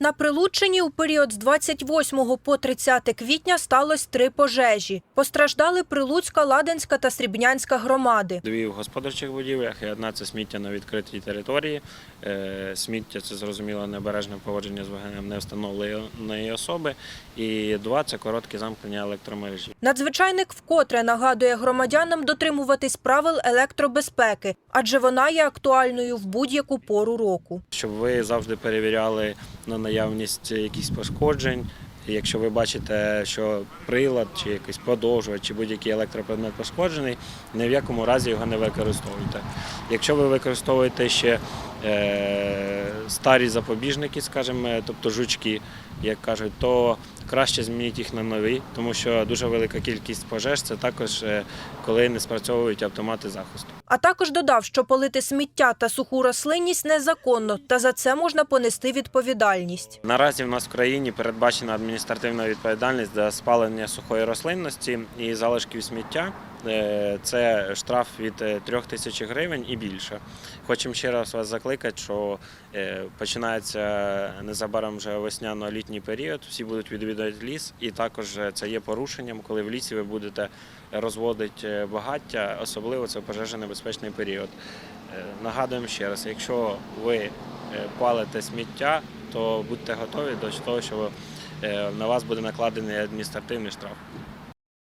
На Прилуччині у період з 28 по 30 квітня сталося три пожежі. Постраждали Прилуцька, Ладенська та Срібнянська громади. Дві в господарчих будівлях, і одна це сміття на відкритій території. Е, Сміття це зрозуміло небережне поводження з вогнем невстановленої особи. І два це короткі замкнення електромережі. Надзвичайник вкотре нагадує громадянам дотримуватись правил електробезпеки, адже вона є актуальною в будь-яку пору року. Щоб ви завжди перевіряли на наявність якихось пошкоджень. Якщо ви бачите, що прилад чи якийсь подовжувач, чи будь-який електропредмет пошкоджений, ні в якому разі його не використовуйте. Якщо ви використовуєте ще старі запобіжники, скажімо, тобто жучки, як кажуть, то краще змініть їх на нові, тому що дуже велика кількість пожеж це також е, коли не спрацьовують автомати захисту. А також додав, що полити сміття та суху рослинність незаконно, та за це можна понести відповідальність. Наразі в нас в країні передбачена адміністративна відповідальність за спалення сухої рослинності і залишків сміття. Е, Це штраф від 3 тисяч гривень і більше. Хочемо ще раз вас закликати, що е, починається незабаром вже весняно-літній період. Всі будуть відвідувати ліс, і також е, це є порушенням, коли в лісі ви будете розводити е, багаття, особливо це пожежонебезпечний період. Е, Нагадуємо ще раз, якщо ви е, палите сміття, то будьте готові до того, що е, на вас буде накладений адміністративний штраф.